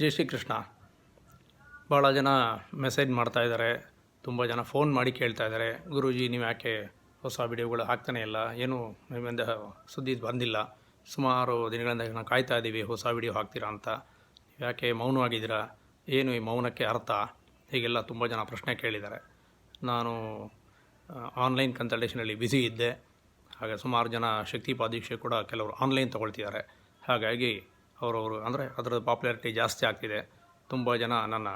ಜೈ ಶ್ರೀಕೃಷ್ಣ. ಭಾಳ ಜನ ಮೆಸೇಜ್ ಮಾಡ್ತಾಯಿದ್ದಾರೆ ತುಂಬ ಜನ ಫೋನ್ ಮಾಡಿ ಕೇಳ್ತಾ ಇದ್ದಾರೆ. ಗುರೂಜಿ, ನೀವು ಯಾಕೆ ಹೊಸ ವಿಡಿಯೋಗಳು ಹಾಕ್ತಾನೆ ಇಲ್ಲ? ಏನು ನಿಮ್ಮಿಂದ ಸುದ್ದಿ ಬಂದಿಲ್ಲ? ಸುಮಾರು ದಿನಗಳಿಂದ ನಾವು ಕಾಯ್ತಾ ಇದ್ದೀವಿ ಹೊಸ ವಿಡಿಯೋ ಹಾಕ್ತೀರಾ ಅಂತ. ಯಾಕೆ ಮೌನವಾಗಿದ್ದೀರಾ? ಏನು ಈ ಮೌನಕ್ಕೆ ಅರ್ಥ? ಹೀಗೆಲ್ಲ ತುಂಬ ಜನ ಪ್ರಶ್ನೆ ಕೇಳಿದ್ದಾರೆ. ನಾನು ಆನ್ಲೈನ್ ಕನ್ಸಲ್ಟೇಷನಲ್ಲಿ ಬ್ಯುಸಿ ಇದ್ದೆ. ಹಾಗೆ ಸುಮಾರು ಜನ ಶಕ್ತಿ ಪಾದೀಕ್ಷೆ ಕೂಡ ಕೆಲವರು ಆನ್ಲೈನ್ ತೊಗೊಳ್ತಿದ್ದಾರೆ. ಹಾಗಾಗಿ ಅವರವರು ಅಂದರೆ ಅದರ ಪಾಪ್ಯುಲಾರಿಟಿ ಜಾಸ್ತಿ ಆಗ್ತಿದೆ. ತುಂಬ ಜನ ನನ್ನ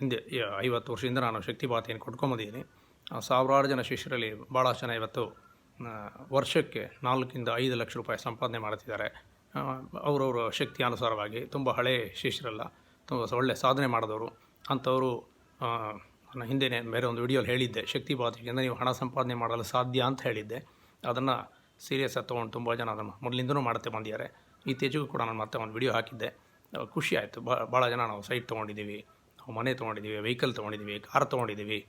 ಹಿಂದೆ ಐವತ್ತು ವರ್ಷದಿಂದ ನಾನು ಶಕ್ತಿಪಾತಿಯನ್ನು ಕೊಟ್ಕೊಂಬಂದಿದ್ದೀನಿ. ಸಾವಿರಾರು ಜನ ಶಿಷ್ಯರಲ್ಲಿ ಭಾಳಷ್ಟು ಜನ ಇವತ್ತು ವರ್ಷಕ್ಕೆ ನಾಲ್ಕಿಂದ ಐದು ಲಕ್ಷ ರೂಪಾಯಿ ಸಂಪಾದನೆ ಮಾಡ್ತಿದ್ದಾರೆ ಅವರವರ ಶಕ್ತಿ ಅನುಸಾರವಾಗಿ ತುಂಬ ಹಳೆಯ ಶಿಷ್ಯರಲ್ಲ, ತುಂಬ ಒಳ್ಳೆ ಸಾಧನೆ ಮಾಡಿದವರು. ಅಂಥವರು ನಾನು ಹಿಂದೆನೇ ಬೇರೆ ಒಂದು ವಿಡಿಯೋಲಿ ಹೇಳಿದ್ದೆ, ಶಕ್ತಿ ಶಕ್ತಿಪಾತಿಯಿಂದ ನೀವು ಹಣ ಸಂಪಾದನೆ ಮಾಡಲು ಸಾಧ್ಯ ಅಂತ ಹೇಳಿದ್ದೆ. ಅದನ್ನು ಸೀರಿಯಸ್ ಆಗಿ ತೊಗೊಂಡು ತುಂಬ ಜನ ಅದನ್ನು ಮೊದಲಿಂದನೂ ಮಾಡ್ತಾ ಬಂದಿದ್ದಾರೆ. ಇತ್ತೀಚೆಗೂ ಕೂಡ ನಾನು ಮತ್ತೆ ಒಂದು ವಿಡಿಯೋ ಹಾಕಿದ್ದೆ. ಖುಷಿ ಆಯಿತು. ಭಾಳ ಜನ ನಾವು ಸೈಟ್ ತೊಗೊಂಡಿದ್ದೀವಿ. ನಾವು ಮನೆ ತೊಗೊಂಡಿದ್ದೀವಿ ವೆಹಿಕಲ್ ತೊಗೊಂಡಿದ್ದೀವಿ ಕಾರ್ ತೊಗೊಂಡಿದ್ದೀವಿ.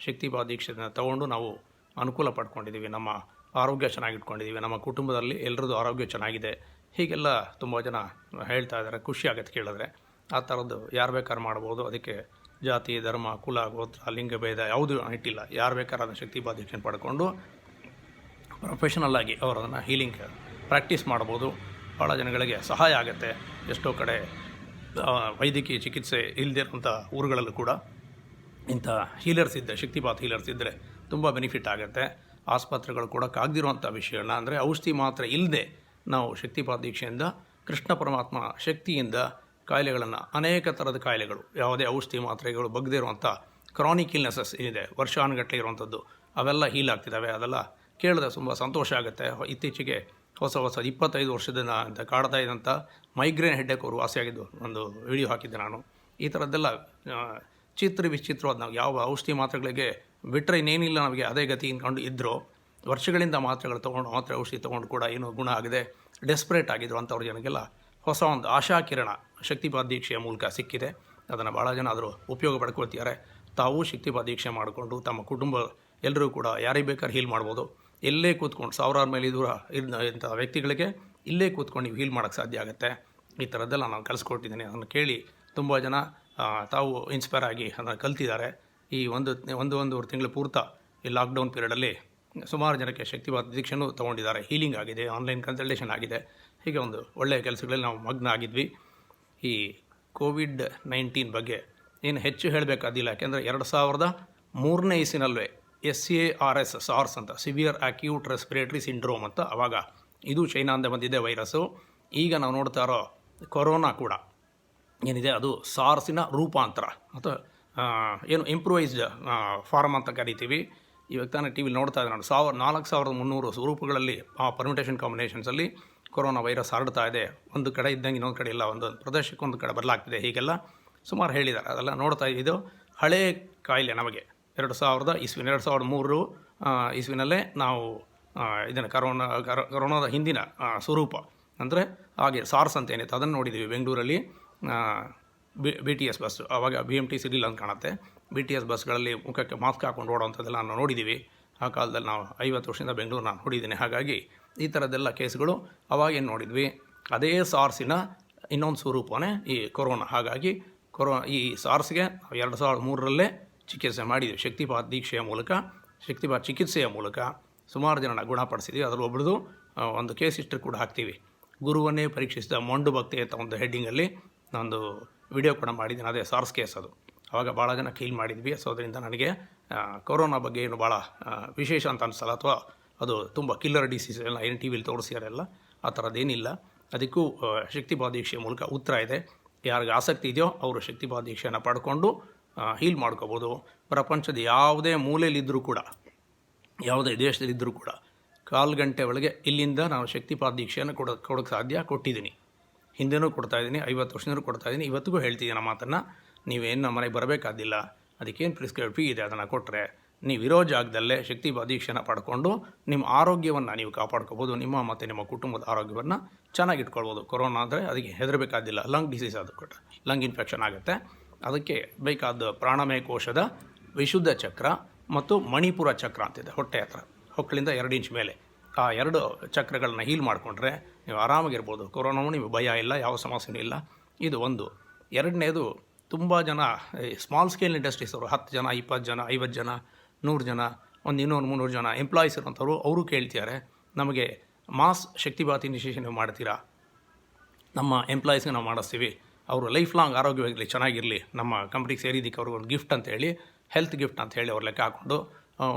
ಶಕ್ತಿ ದೀಕ್ಷೆನ ತೊಗೊಂಡು ನಾವು ಅನುಕೂಲ ಪಡ್ಕೊಂಡಿದ್ದೀವಿ. ನಮ್ಮ ಆರೋಗ್ಯ ಚೆನ್ನಾಗಿಟ್ಕೊಂಡಿದ್ದೀವಿ. ನಮ್ಮ ಕುಟುಂಬದಲ್ಲಿ ಎಲ್ಲರದ್ದು ಆರೋಗ್ಯ ಚೆನ್ನಾಗಿದೆ. ಹೀಗೆಲ್ಲ ತುಂಬ ಜನ ಹೇಳ್ತಾ ಇದ್ದಾರೆ. ಖುಷಿ ಆಗುತ್ತೆ ಕೇಳಿದ್ರೆ. ಆ ಥರದ್ದು ಯಾರು ಬೇಕಾದ್ರೂ ಮಾಡ್ಬೋದು. ಅದಕ್ಕೆ ಜಾತಿ, ಧರ್ಮ, ಕುಲ, ಗೋತ್ರ, ಲಿಂಗ ಭೇದ ಯಾವುದೂ ಇಟ್ಟಿಲ್ಲ. ಯಾರು ಬೇಕಾದ್ರೂ ಅದನ್ನು ಶಕ್ತಿಪಾತ ದೀಕ್ಷೆನ ಪಡ್ಕೊಂಡು ಪ್ರೊಫೆಷನಲ್ ಆಗಿ ಅವರು ಅದನ್ನು ಹೀಲಿಂಗ್ ಪ್ರಾಕ್ಟೀಸ್ ಮಾಡ್ಬೋದು. ಭಾಳ ಜನಗಳಿಗೆ ಸಹಾಯ ಆಗುತ್ತೆ. ಎಷ್ಟೋ ಕಡೆ ವೈದ್ಯಕೀಯ ಚಿಕಿತ್ಸೆ ಇಲ್ಲದಿರುವಂಥ ಊರುಗಳಲ್ಲೂ ಕೂಡ ಇಂಥ ಹೀಲರ್ಸ್ ಇದ್ದರೆ ಶಕ್ತಿಪಾತ್ ಹೀಲರ್ಸ್ ಇದ್ದರೆ ತುಂಬ ಬೆನಿಫಿಟ್ ಆಗುತ್ತೆ. ಆಸ್ಪತ್ರೆಗಳು ಕೂಡ ಕಾಗ್ದಿರುವಂಥ ವಿಷಯಗಳನ್ನ ಅಂದರೆ ಔಷಧಿ ಮಾತ್ರ ಇಲ್ಲದೆ ನಾವು ಶಕ್ತಿಪಾತ್ ದೀಕ್ಷೆಯಿಂದ, ಕೃಷ್ಣ ಪರಮಾತ್ಮ ಶಕ್ತಿಯಿಂದ ಕಾಯಿಲೆಗಳನ್ನು ಅನೇಕ ಥರದ ಕಾಯಿಲೆಗಳು, ಯಾವುದೇ ಔಷಧಿ ಮಾತ್ರೆಗಳು ಬಗ್ದೇ ಇರುವಂಥ ಕ್ರಾನಿಕ್ ಇಲ್ನೆಸಸ್ ಏನಿದೆ ವರ್ಷಾನುಗಟ್ಟಲೆ ಇರುವಂಥದ್ದು ಅವೆಲ್ಲ ಹೀಲ್ ಆಗ್ತಿದ್ದಾವೆ ಅದೆಲ್ಲ ಕೇಳಿದ್ರೆ ತುಂಬ ಸಂತೋಷ ಆಗುತ್ತೆ. ಇತ್ತೀಚೆಗೆ ಹೊಸ ಹೊಸ ಇಪ್ಪತ್ತೈದು ವರ್ಷದಿಂದ ಅಂತ ಕಾಡ್ತಾ ಇದ್ದಂಥ ಮೈಗ್ರೇನ್ ಹೆಡ್ಡೆಕ್ ಅವರು ವಾಸಿಯಾಗಿದ್ದು ಒಂದು ವಿಡಿಯೋ ಹಾಕಿದ್ದೆ ನಾನು. ಈ ಥರದ್ದೆಲ್ಲ ಚಿತ್ರ ವಿಚಿತ್ರವಾದ ನಾವು ಯಾವ ಔಷಧಿ ಮಾತ್ರೆಗಳಿಗೆ ಬಿಟ್ಟರೆ ಇನ್ನೇನಿಲ್ಲ ನಮಗೆ, ಅದೇ ಗತಿ ಇನ್ಕೊಂಡು ಇದ್ದರು ವರ್ಷಗಳಿಂದ ಮಾತ್ರೆಗಳು ತೊಗೊಂಡು, ಮಾತ್ರೆ ಔಷಧಿ ತೊಗೊಂಡು ಕೂಡ ಏನು ಗುಣ ಆಗದೆ ಡೆಸ್ಪರೇಟ್ ಆಗಿದ್ರು ಅಂಥವ್ರ ಜನಕ್ಕೆಲ್ಲ ಹೊಸ ಒಂದು ಆಶಾ ಕಿರಣ ಶಕ್ತಿಪಾತ ದೀಕ್ಷೆಯ ಮೂಲಕ ಸಿಕ್ಕಿದೆ. ಅದನ್ನು ಭಾಳ ಜನ ಆದರೂ ಉಪಯೋಗ ಪಡ್ಕೊಳ್ತಿದ್ದಾರೆ. ತಾವು ಶಕ್ತಿಪಾದ ದೀಕ್ಷೆ ಮಾಡಿಕೊಂಡು ತಮ್ಮ ಕುಟುಂಬ ಎಲ್ಲರೂ ಕೂಡ ಯಾರಿಗೆ ಬೇಕಾದ್ರೆ ಹೀಲ್ ಮಾಡ್ಬೋದು. ಎಲ್ಲೇ ಕೂತ್ಕೊಂಡು, ಸಾವಿರಾರು ಮೇಲೆ ದೂರ ಇದ್ದ ಇಂಥ ವ್ಯಕ್ತಿಗಳಿಗೆ ಇಲ್ಲೇ ಕೂತ್ಕೊಂಡು ನೀವು ಹೀಲ್ ಮಾಡೋಕ್ಕೆ ಸಾಧ್ಯ ಆಗುತ್ತೆ. ಈ ಥರದ್ದೆಲ್ಲ ನಾನು ಕಲಿಸ್ಕೊಟ್ಟಿದ್ದೀನಿ ಅದನ್ನು ಕೇಳಿ ತುಂಬ ಜನ ತಾವು ಇನ್ಸ್ಪೈರ್ ಆಗಿ ಅದನ್ನು ಕಲ್ತಿದ್ದಾರೆ. ಈ ಒಂದು ಒಂದು, ಒಂದೂವರೆ ತಿಂಗಳು ಪೂರ್ತ ಈ ಲಾಕ್ಡೌನ್ ಪೀರಿಯಡಲ್ಲಿ ಸುಮಾರು ಜನಕ್ಕೆ ಶಕ್ತಿವಾದ ದೀಕ್ಷೆನೂ ತೊಗೊಂಡಿದ್ದಾರೆ. ಹೀಲಿಂಗ್ ಆಗಿದೆ ಆನ್ಲೈನ್ ಕನ್ಸಲ್ಟೇಷನ್ ಆಗಿದೆ. ಹೀಗೆ ಒಂದು ಒಳ್ಳೆಯ ಕೆಲಸಗಳಲ್ಲಿ ನಾವು ಮಗ್ನ ಆಗಿದ್ವಿ. ಈ ಕೋವಿಡ್ ನೈನ್ಟೀನ್ ಬಗ್ಗೆ ಏನು ಹೆಚ್ಚು ಹೇಳಬೇಕಾದಿಲ್ಲ. ಯಾಕೆಂದರೆ ಎರಡು ಸಾವಿರದ ಮೂರನೇ ಇಸಿನಲ್ವೇ S A R S SARS ಅಂತ ಸಿವಿಯರ್ ಆಕ್ಯೂಟ್ ರೆಸ್ಪಿರೇಟರಿ ಸಿಂಡ್ರೋಮ್ ಅಂತ. ಅವಾಗ ಇದು ಚೈನಾದಿಂದ ಬಂದಿದೆ ವೈರಸ್ಸು. ಈಗ ನಾವು ನೋಡ್ತಾ ಇರೋ ಕೊರೋನಾ ಕೂಡ ಏನಿದೆ, ಅದು ಸಾರ್ಸಿನ ರೂಪಾಂತರ. ಮತ್ತು ಏನು ಇಂಪ್ರೂವೈಸ್ಡ್ ಫಾರ್ಮ್ ಅಂತ ಕರಿತೀವಿ. ಇವಾಗ ತಾನೇ ಟಿ ವಿಲಿ ನೋಡ್ತಾ ಇದ್ದೆ ನಾನು ಸಾವಿರ ನಾಲ್ಕು ಸಾವಿರದ ಮುನ್ನೂರು ಸ್ವರೂಪಗಳಲ್ಲಿ ಆ ಪರ್ಮಿಟೇಷನ್ ಕಾಂಬಿನೇಷನ್ಸಲ್ಲಿ ಕೊರೋನಾ ವೈರಸ್ ಹರಡ್ತಾ ಇದೆ. ಒಂದು ಕಡೆ ಇದ್ದಂಗೆ ಇನ್ನೊಂದು ಕಡೆ ಇಲ್ಲ, ಒಂದು ಪ್ರದೇಶಕ್ಕೊಂದು ಕಡೆ ಬದಲಾಗ್ತಿದೆ ಹೀಗೆಲ್ಲ ಸುಮಾರು ಹೇಳಿದ್ದಾರೆ. ಅದೆಲ್ಲ ನೋಡ್ತಾ ಇದು ಹಳೇ ಕಾಯಿಲೆ ನಮಗೆ. ಎರಡು ಸಾವಿರದ ಇಸ್ವಿನ, ಎರಡು ಸಾವಿರದ ಮೂರು ಇಸ್ವಿನಲ್ಲೇ ನಾವು ಇದನ್ನು ಕರೋನಾ, ಕರೋ- ಕರೋನಾದ ಹಿಂದಿನ ಸ್ವರೂಪ. ಅಂದರೆ ಹಾಗೆ ಸಾರ್ಸ್ ಅಂತ ಏನಿತ್ತು, ಅದನ್ನು ನೋಡಿದ್ದೀವಿ ಬೆಂಗಳೂರಲ್ಲಿ. B B T S bus ಆವಾಗ ಬಿ ಎಂ ಟಿ ಸಿಗ್ಲಿಲ್ಲ ಅಂತ ಕಾಣುತ್ತೆ. ಬಿ ಟಿ ಎಸ್ ಬಸ್ಗಳಲ್ಲಿ ಮುಖಕ್ಕೆ ಮಾಸ್ಕ್ ಹಾಕೊಂಡು ಓಡೋವಂಥದ್ದೆಲ್ಲ ನಾವು ನೋಡಿದ್ದೀವಿ ಆ ಕಾಲದಲ್ಲಿ ನಾವು ಐವತ್ತು ವರ್ಷದಿಂದ ಬೆಂಗಳೂರು ನಾನು ನೋಡಿದ್ದೀನಿ ಹಾಗಾಗಿ ಈ ಥರದ್ದೆಲ್ಲ ಕೇಸ್ಗಳು ಅವಾಗೇನು ನೋಡಿದ್ವಿ, ಅದೇ ಸಾರ್ಸಿನ ಇನ್ನೊಂದು ಸ್ವರೂಪವೇ ಈ ಕೊರೋನಾ. ಹಾಗಾಗಿ ಕೊರೋ, ಈ ಸಾರ್ಸ್ಗೆ ಎರಡು ಸಾವಿರದ ಮೂರರಲ್ಲೇ ಚಿಕಿತ್ಸೆ ಮಾಡಿದ್ವಿ. ಶಕ್ತಿಪಾತ್ ದೀಕ್ಷೆಯ ಮೂಲಕ, ಶಕ್ತಿಪಾತ್ ಚಿಕಿತ್ಸೆಯ ಮೂಲಕ ಸುಮಾರು ಜನನ ಗುಣಪಡಿಸಿದ್ವಿ. ಅದರಲ್ಲಿ ಒಬ್ಬರದು ಒಂದು ಕೇಸ್ ಹಿಸ್ಟ್ರಿ ಕೂಡ ಹಾಕ್ತೀವಿ. ಗುರುವನ್ನೇ ಪರೀಕ್ಷಿಸಿದ ಮೊಂಡು ಭಕ್ತಿ ಅಂತ ಒಂದು ಹೆಡ್ಡಿಂಗಲ್ಲಿ ನಾನೊಂದು ವಿಡಿಯೋ ಕೂಡ ಮಾಡಿದ್ದೀನಿ. ಅದೇ ಸಾರ್ಸ್ ಕೇಸ್ ಅದು. ಆವಾಗ ಭಾಳ ಜನ ಕ್ಲೀನ್ ಮಾಡಿದ್ವಿ. ಸೊ ಅದರಿಂದ ನನಗೆ ಕೊರೋನಾ ಬಗ್ಗೆ ಏನು ಭಾಳ ವಿಶೇಷ ಅಂತ ಅನಿಸಲ್ಲ. ಅಥವಾ ಅದು ತುಂಬ ಕಿಲ್ಲರ್ ಡಿಸೀಸ್ ಎಲ್ಲ ಏನು ಟಿ ವಿಲಿ ತೋರಿಸ್ಯಾರೆಲ್ಲ ಆ ಥರದ್ದೇನಿಲ್ಲ ಅದಕ್ಕೂ ಶಕ್ತಿಪಾತ ಮೂಲಕ ಉತ್ತರ ಇದೆ. ಯಾರಿಗೆ ಆಸಕ್ತಿ ಇದೆಯೋ ಅವರು ಶಕ್ತಿಪಾದೀಕ್ಷೆಯನ್ನು ಪಡ್ಕೊಂಡು ಹೀಲ್ ಮಾಡ್ಕೋಬೋದು. ಪ್ರಪಂಚದ ಯಾವುದೇ ಮೂಲೆಯಲ್ಲಿದ್ದರೂ ಕೂಡ, ಯಾವುದೇ ದೇಶದಲ್ಲಿದ್ದರೂ ಕೂಡ ಕಾಲು ಗಂಟೆ ಒಳಗೆ ಇಲ್ಲಿಂದ ನಾನು ಶಕ್ತಿಪಾದ ದೀಕ್ಷೆಯನ್ನು ಕೊಡ ಕೊಡೋಕ್ಕೆ ಸಾಧ್ಯ ಕೊಟ್ಟಿದ್ದೀನಿ. ಹಿಂದೆನೂ ಕೊಡ್ತಾ ಇದ್ದೀನಿ, ಐವತ್ತು ಕೊಡ್ತಾ ಇದ್ದೀನಿ. ಇವತ್ತಿಗೂ ಹೇಳ್ತಿದ್ದೀನಿ ಆ ಮಾತನ್ನು. ನೀವೇನು ನಮ್ಮ ಮನೆಗೆ ಬರಬೇಕಾದಿಲ್ಲ. ಅದಕ್ಕೇನು ಪ್ರಿಸ್ಕ್ರೈಬ್ ಫೀ ಇದೆ ಅದನ್ನು ಕೊಟ್ಟರೆ ನೀವು ಇರೋ ಜಾಗದಲ್ಲೇ ಶಕ್ತಿ ದೀಕ್ಷೆನ ಪಡ್ಕೊಂಡು ನಿಮ್ಮ ಆರೋಗ್ಯವನ್ನು ನೀವು ಕಾಪಾಡ್ಕೋಬೋದು. ನಿಮ್ಮ ಮತ್ತು ನಿಮ್ಮ ಕುಟುಂಬದ ಆರೋಗ್ಯವನ್ನು ಚೆನ್ನಾಗಿ ಇಟ್ಕೊಳ್ಬೋದು ಕೊರೋನಾ ಅಂದರೆ ಅದಕ್ಕೆ ಹೆದರಬೇಕಾದಿಲ್ಲ. ಲಂಗ್ ಡಿಸೀಸ್ ಅದು ಕೂಡ, ಲಂಗ್ ಇನ್ಫೆಕ್ಷನ್ ಆಗುತ್ತೆ. ಅದಕ್ಕೆ ಬೇಕಾದ ಪ್ರಾಣಮಯ ಕೋಶದ ವಿಶುದ್ಧ ಚಕ್ರ ಮತ್ತು ಮಣಿಪುರ ಚಕ್ರ ಅಂತಿದೆ, ಹೊಟ್ಟೆ ಹತ್ರ. ಹೊಕ್ಕಳಿಂದ ಎರಡು ಇಂಚ್ ಮೇಲೆ. ಆ ಎರಡು ಚಕ್ರಗಳನ್ನ ಹೀಲ್ ಮಾಡಿಕೊಂಡ್ರೆ ನೀವು ಆರಾಮಾಗಿರ್ಬೋದು. ಕೊರೋನಾವು ನಿಮಗೆ ಭಯ ಇಲ್ಲ, ಯಾವ ಸಮಸ್ಯೆನೂ ಇಲ್ಲ. ಇದು ಒಂದು. ಎರಡನೇದು, ತುಂಬ ಜನ ಸ್ಮಾಲ್ ಸ್ಕೇಲ್ ಇಂಡಸ್ಟ್ರೀಸ್ ಅವರು, ಹತ್ತು ಜನ, ಇಪ್ಪತ್ತು ಜನ, ಐವತ್ತು ಜನ, ನೂರು ಜನ, ಒಂದು ಇನ್ನೂರು ಮುನ್ನೂರು ಜನ ಎಂಪ್ಲಾಯೀಸ್ ಇರುವಂಥವ್ರು, ಅವರು ಕೇಳ್ತಿದ್ದಾರೆ, ನಮಗೆ ಮಾಸ್ ಶಕ್ತಿಭಾತಿ ನಿಶೇಷ ನೀವು ಮಾಡ್ತೀರಾ? ನಮ್ಮ ಎಂಪ್ಲಾಯೀಸ್ಗೆ ನಾವು ಮಾಡಿಸ್ತೀವಿ. ಅವರು ಲೈಫ್ ಲಾಂಗ್ ಆರೋಗ್ಯವಾಗಿರಲಿ ಚೆನ್ನಾಗಿರಲಿ, ನಮ್ಮ ಕಂಪ್ನಿಗೆ ಸೇರಿದ್ದಕ್ಕೆ ಅವ್ರಿಗೆ ಒಂದು ಗಿಫ್ಟ್ ಅಂತ ಹೇಳಿ ಹೆಲ್ತ್ ಗಿಫ್ಟ್ ಅಂತ ಹೇಳಿ ಅವ್ರ ಲೆಕ್ಕ ಹಾಕ್ಕೊಂಡು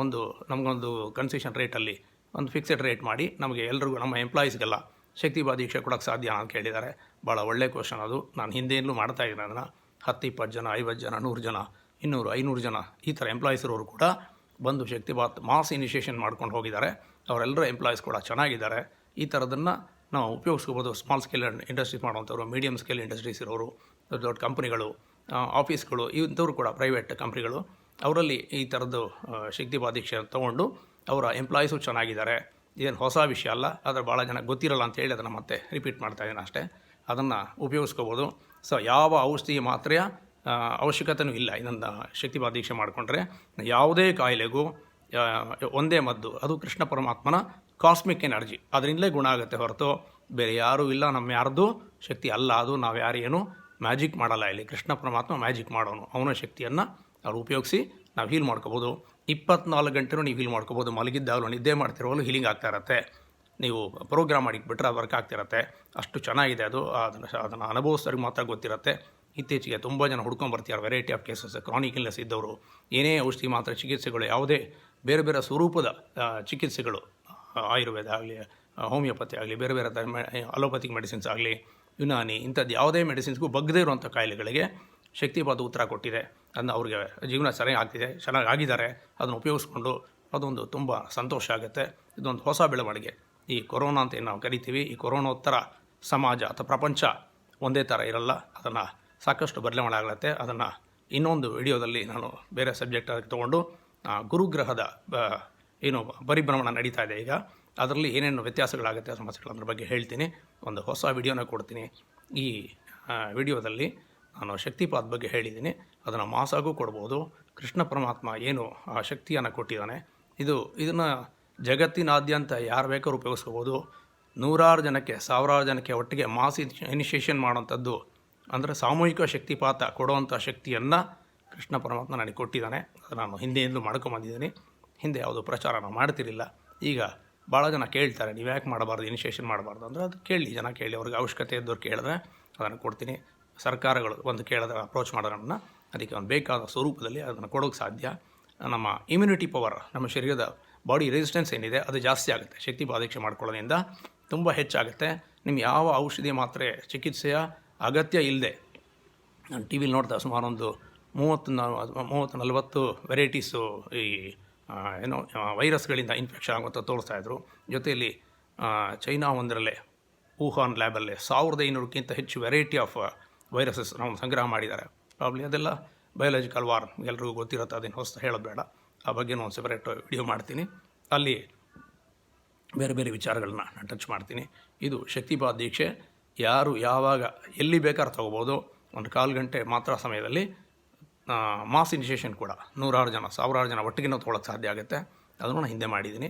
ಒಂದು ನಮಗೊಂದು ಕನ್ಸೆಷನ್ ರೇಟಲ್ಲಿ ಒಂದು ಫಿಕ್ಸೆಡ್ ರೇಟ್ ಮಾಡಿ ನಮಗೆ ಎಲ್ರಿಗೂ, ನಮ್ಮ ಎಂಪ್ಲಾಯೀಸ್ಗೆಲ್ಲ ಶಕ್ತಿ ದೀಕ್ಷೆ ಕೊಡೋಕ್ಕೆ ಸಾಧ್ಯ ಅಂತ ಕೇಳಿದ್ದಾರೆ. ಭಾಳ ಒಳ್ಳೆ ಕ್ವಶನ್ ಅದು. ನಾನು ಹಿಂದೆಯಲ್ಲೂ ಮಾಡ್ತಾ ಇದ್ದೀನಿ ಅದನ್ನು. ಹತ್ತು, ಇಪ್ಪತ್ತು ಜನ, ಐವತ್ತು ಜನ, ನೂರು ಜನ, ಇನ್ನೂರು, ಐನೂರು ಜನ, ಈ ಥರ ಎಂಪ್ಲಾಯೀಸ್ ಇರೋರು ಕೂಡ ಬಂದು ಶಕ್ತಿಪಾತ್ ಮಾಸ್ ಇನಿಷಿಯೇಷನ್ ಮಾಡ್ಕೊಂಡು ಹೋಗಿದ್ದಾರೆ. ಅವರೆಲ್ಲರೂ ಎಂಪ್ಲಾಯೀಸ್ ಕೂಡ ಚೆನ್ನಾಗಿದ್ದಾರೆ. ಈ ಥರದನ್ನು ನಾವು ಉಪಯೋಗಿಸ್ಕೋಬೋದು ಸ್ಮಾಲ್ ಸ್ಕೇಲ್ ಇಂಡಸ್ಟ್ರೀಸ್ ಮಾಡುವಂಥವ್ರು ಮೀಡಿಯಮ್ ಸ್ಕೇಲ್ ಇಂಡಸ್ಟ್ರೀಸ್ ಇರೋರು, ದೊಡ್ಡ ದೊಡ್ಡ ಕಂಪ್ನಿಗಳು ಆಫೀಸ್ಗಳು ಇಂಥವ್ರು ಕೂಡ ಪ್ರೈವೇಟ್ ಕಂಪ್ನಿಗಳು ಅವರಲ್ಲಿ ಈ ಥರದ್ದು ಶಕ್ತಿ ಪಾದೀಕ್ಷೆ ದೀಕ್ಷೆ ತೊಗೊಂಡು ಅವರ ಎಂಪ್ಲಾಯೀಸು ಚೆನ್ನಾಗಿದ್ದಾರೆ. ಇದೇನು ಹೊಸ ವಿಷಯ ಅಲ್ಲ, ಆದರೆ ಭಾಳ ಜನ ಗೊತ್ತಿರಲ್ಲ ಅಂತ ಹೇಳಿ ಅದನ್ನು ಮತ್ತೆ ರಿಪೀಟ್ ಮಾಡ್ತಾ ಇದ್ದೀನಿ ಅಷ್ಟೇ. ಅದನ್ನು ಉಪಯೋಗಿಸ್ಕೋಬೋದು. ಸೊ ಯಾವ ಔಷಧಿ ಮಾತ್ರ ಅವಶ್ಯಕತೆಯೂ ಇಲ್ಲ ಇದನ್ನು ಶಕ್ತಿ ಪಾದೀಕ್ಷೆ ಮಾಡಿಕೊಂಡ್ರೆ. ಯಾವುದೇ ಕಾಯಿಲೆಗೂ ಒಂದೇ ಮದ್ದು, ಅದು ಕೃಷ್ಣ ಪರಮಾತ್ಮನ ಕಾಸ್ಮಿಕ್ ಎನರ್ಜಿ. ಅದರಿಂದಲೇ ಗುಣ ಆಗುತ್ತೆ ಹೊರತು ಬೇರೆ ಯಾರೂ ಇಲ್ಲ, ನಮ್ಮ ಯಾರ್ದು ಶಕ್ತಿ ಅಲ್ಲ, ಅದು ನಾವು ಯಾರೇನು ಮ್ಯಾಜಿಕ್ ಮಾಡಲ್ಲ ಇಲ್ಲಿ. ಕೃಷ್ಣ ಪರಮಾತ್ಮ ಮ್ಯಾಜಿಕ್ ಮಾಡೋನು. ಅವನ ಶಕ್ತಿಯನ್ನು ಅವ್ರು ಉಪಯೋಗಿಸಿ ನಾವು ಹೀಲ್ ಮಾಡ್ಕೋಬೋದು. ಇಪ್ಪತ್ನಾಲ್ಕು ಗಂಟೆನೂ ನೀವು ಹೀಲ್ ಮಾಡ್ಕೋಬೋದು. ಮಲಗಿದ್ದಾಗಲೂ ನಿದ್ದೆ ಮಾಡ್ತಿರೋವಾಗಲೂ ಹೀಲಿಂಗ್ ಆಗ್ತಾ ಇರತ್ತೆ. ನೀವು ಪ್ರೋಗ್ರಾಮ್ ಮಾಡಿಟ್ಬಿಟ್ರೆ ಅದು ವರ್ಕ್ ಆಗ್ತಿರತ್ತೆ. ಅಷ್ಟು ಚೆನ್ನಾಗಿದೆ ಅದು. ಅದನ್ನು ಅದನ್ನು ಅನುಭವಿಸೋರಿಗೆ ಮಾತ್ರ ಗೊತ್ತಿರುತ್ತೆ. ಇತ್ತೀಚೆಗೆ ತುಂಬ ಜನ ಹುಡ್ಕೊಂಡು ಬರ್ತಿದ್ದಾರೆ variety of cases chronic illness ಇದ್ದವರು. ಏನೇ ಔಷಧಿ ಮಾತ್ರ ಚಿಕಿತ್ಸೆಗಳು, ಯಾವುದೇ ಬೇರೆ ಬೇರೆ ಸ್ವರೂಪದ ಚಿಕಿತ್ಸೆಗಳು ಆಯುರ್ವೇದ ಆಗಲಿ ಹೋಮಿಯೋಪತಿ ಆಗಲಿ, ಬೇರೆ ಬೇರೆ ಥರ ಅಲೋಪತಿಕ್ ಮೆಡಿಸಿನ್ಸ್ ಆಗಲಿ, ಯುನಾನಿ, ಇಂಥದ್ದು ಯಾವುದೇ ಮೆಡಿಸಿನ್ಸ್ಗೂ ಬಗ್ಗದೇ ಇರುವಂಥ ಕಾಯಿಲೆಗಳಿಗೆ ಶಕ್ತಿಪಾತ ಉತ್ತರ ಕೊಟ್ಟಿದೆ. ಅದನ್ನು ಅವ್ರಿಗೆ ಜೀವನ ಸರಿಯಾಗಿ ಆಗ್ತಿದೆ, ಚೆನ್ನಾಗಿ ಆಗಿದ್ದಾರೆ, ಅದನ್ನು ಉಪಯೋಗಿಸ್ಕೊಂಡು ಅದೊಂದು ತುಂಬ ಸಂತೋಷ ಆಗುತ್ತೆ. ಇದೊಂದು ಹೊಸ ಬೆಳವಣಿಗೆ. ಈ ಕೊರೋನಾ ಅಂತ ಏನು ನಾವು ಕರಿತೀವಿ, ಈ ಕೊರೋನೋತ್ತರ ಸಮಾಜ ಅಥವಾ ಪ್ರಪಂಚ ಒಂದೇ ಥರ ಇರಲ್ಲ, ಅದನ್ನು ಸಾಕಷ್ಟು ಬದಲಾವಣೆ ಆಗುತ್ತೆ ಅದನ್ನು ಇನ್ನೊಂದು ವಿಡಿಯೋದಲ್ಲಿ ನಾನು ಬೇರೆ ಸಬ್ಜೆಕ್ಟ್ ತೊಗೊಂಡು ಗುರುಗ್ರಹದ ಏನು ಪರಿಭ್ರಮಣ ನಡೀತಾ ಇದೆ ಈಗ. ಅದರಲ್ಲಿ ಏನೇನು ವ್ಯತ್ಯಾಸಗಳಾಗುತ್ತೆ ಸಮಸ್ಯೆಗಳು ಅದ್ರ ಬಗ್ಗೆ ಹೇಳ್ತೀನಿ. ಒಂದು ಹೊಸ ವಿಡಿಯೋನ ಕೊಡ್ತೀನಿ. ಈ ವಿಡಿಯೋದಲ್ಲಿ ನಾನು ಶಕ್ತಿಪಾತ್ ಬಗ್ಗೆ ಹೇಳಿದ್ದೀನಿ. ಅದನ್ನು ಮಾಸಾಗೂ ಕೊಡ್ಬೋದು. ಕೃಷ್ಣ ಪರಮಾತ್ಮ ಏನು ಆ ಶಕ್ತಿಯನ್ನು ಕೊಟ್ಟಿದ್ದಾನೆ. ಇದು, ಇದನ್ನು ಜಗತ್ತಿನಾದ್ಯಂತ ಯಾರು ಬೇಕಾದ್ರೂ ಉಪಯೋಗಿಸ್ಕೋಬೋದು. ನೂರಾರು ಜನಕ್ಕೆ, ಸಾವಿರಾರು ಜನಕ್ಕೆ ಒಟ್ಟಿಗೆ ಮಾಸ್ ಇನಿಷಿಯೇಷನ್ ಮಾಡೋಂಥದ್ದು ಅಂದರೆ ಸಾಮೂಹಿಕ ಶಕ್ತಿಪಾತ ಕೊಡುವಂಥ ಶಕ್ತಿಯನ್ನು ಕೃಷ್ಣ ಪರಮಾತ್ಮ ನನಗೆ ಕೊಟ್ಟಿದ್ದಾನೆ. ಅದನ್ನು ನಾನು ಹಿಂದೆಯಿಂದಲೂ ಮಾಡ್ಕೊಂಬಂದಿದ್ದೀನಿ. ಹಿಂದೆ ಯಾವುದೋ ಪ್ರಚಾರ ನಾವು ಮಾಡ್ತಿರಲಿಲ್ಲ. ಈಗ ಭಾಳ ಜನ ಕೇಳ್ತಾರೆ, ನೀವು ಯಾಕೆ ಮಾಡಬಾರ್ದು ಇನಿಷಿಯೇಷನ್ ಮಾಡಬಾರ್ದು? ಅಂದರೆ ಅದು ಕೇಳಿ, ಜನ ಕೇಳಿ, ಅವ್ರಿಗೆ ಅವಶ್ಯಕತೆ ಇದ್ದವ್ರು ಕೇಳಿದ್ರೆ ಅದನ್ನು ಕೊಡ್ತೀನಿ. ಸರ್ಕಾರಗಳು ಒಂದು ಕೇಳಿದ್ರೆ ಅಪ್ರೋಚ್ ಮಾಡೋಣ ಅದಕ್ಕೆ ಒಂದು ಬೇಕಾದ ಸ್ವರೂಪದಲ್ಲಿ ಅದನ್ನು ಕೊಡೋಕ್ಕೆ ಸಾಧ್ಯ. ನಮ್ಮ ಇಮ್ಯುನಿಟಿ ಪವರ್ ನಮ್ಮ ಶರೀರದ ಬಾಡಿ ರೆಸಿಸ್ಟೆನ್ಸ್ ಏನಿದೆ, ಅದು ಜಾಸ್ತಿ ಆಗುತ್ತೆ. ಶಕ್ತಿ ಬಾಧೀಕ್ಷೆ ಮಾಡ್ಕೊಳ್ಳೋದ್ರಿಂದ ತುಂಬ ಹೆಚ್ಚಾಗುತ್ತೆ. ನಿಮ್ಗೆ ಯಾವ ಔಷಧಿ ಮಾತ್ರೆ ಚಿಕಿತ್ಸೆಯ ಅಗತ್ಯ ಇಲ್ಲದೆ ನಾನು ಟಿ ವಿಲಿ ನೋಡ್ತಾ ಸುಮಾರೊಂದು ಮೂವತ್ತು ಮೂವತ್ತು ನಲವತ್ತು ವೆರೈಟೀಸು ಈ ಏನೋ ವೈರಸ್ಗಳಿಂದ ಇನ್ಫೆಕ್ಷನ್ ಆಗುವಂಥ ತೋರಿಸ್ತಾ ಇದ್ದರು ಜೊತೆಯಲ್ಲಿ ಚೈನಾ ಒಂದರಲ್ಲೇ, ವುಹಾನ್ ಲ್ಯಾಬಲ್ಲೇ ಸಾವಿರದ ಐನೂರಕ್ಕಿಂತ ಹೆಚ್ಚು ವೆರೈಟಿ ಆಫ್ ವೈರಸಸ್ ನಾವು ಸಂಗ್ರಹ ಮಾಡಿದ್ದಾರೆ. ಪ್ರಾಬ್ಲಿ ಅದೆಲ್ಲ ಬಯೋಲಾಜಿಕಲ್ ವಾರ್ ಎಲ್ರಿಗೂ ಗೊತ್ತಿರುತ್ತೆ ಅದನ್ನು ಹೊಸ ಹೇಳೋದು ಬೇಡ. ಆ ಬಗ್ಗೆ ಒಂದು ಸೆಪರೇಟ್ ವಿಡಿಯೋ ಮಾಡ್ತೀನಿ. ಅಲ್ಲಿ ಬೇರೆ ಬೇರೆ ವಿಚಾರಗಳನ್ನ ನಾನು ಟಚ್ ಮಾಡ್ತೀನಿ. ಇದು ಶಕ್ತಿಪಾತ್ ದೀಕ್ಷೆ ಯಾರು ಯಾವಾಗ ಎಲ್ಲಿ ಬೇಕಾದ್ರೂ ತೊಗೋಬೋದು. ಒಂದು ಕಾಲು ಗಂಟೆ ಮಾತ್ರ ಸಮಯದಲ್ಲಿ ಮಾಸ್ ಇನಿಷಿಯೇಷನ್ ಕೂಡ ನೂರಾರು ಜನ, ಸಾವಿರಾರು ಜನ ಒಟ್ಟಿಗೆ ನಾವು ತೊಗೊಳಕ್ಕೆ ಸಾಧ್ಯ ಆಗುತ್ತೆ. ಅದನ್ನು ನಾನು ಹಿಂದೆ ಮಾಡಿದ್ದೀನಿ.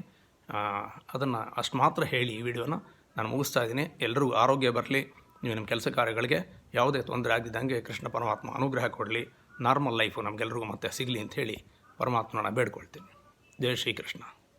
ಅದನ್ನು ಅಷ್ಟು ಮಾತ್ರ ಹೇಳಿ ಈ ವಿಡಿಯೋನ ನಾನು ಮುಗಿಸ್ತಾ ಇದ್ದೀನಿ. ಎಲ್ಲರಿಗೂ ಆರೋಗ್ಯ ಬರಲಿ, ನೀವು ನಿಮ್ಮ ಕೆಲಸ ಕಾರ್ಯಗಳಿಗೆ ಯಾವುದೇ ತೊಂದರೆ ಆಗದಿದ್ದಂಗೆ ಕೃಷ್ಣ ಪರಮಾತ್ಮ ಅನುಗ್ರಹ ಕೊಡಲಿ. ನಾರ್ಮಲ್ ಲೈಫು ನಮಗೆಲ್ರಿಗೂ ಮತ್ತೆ ಸಿಗಲಿ ಅಂತ ಹೇಳಿ ಪರಮಾತ್ಮನ ಬೇಡ್ಕೊಳ್ತೀನಿ. ಜಯ ಶ್ರೀಕೃಷ್ಣ.